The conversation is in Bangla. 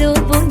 আরও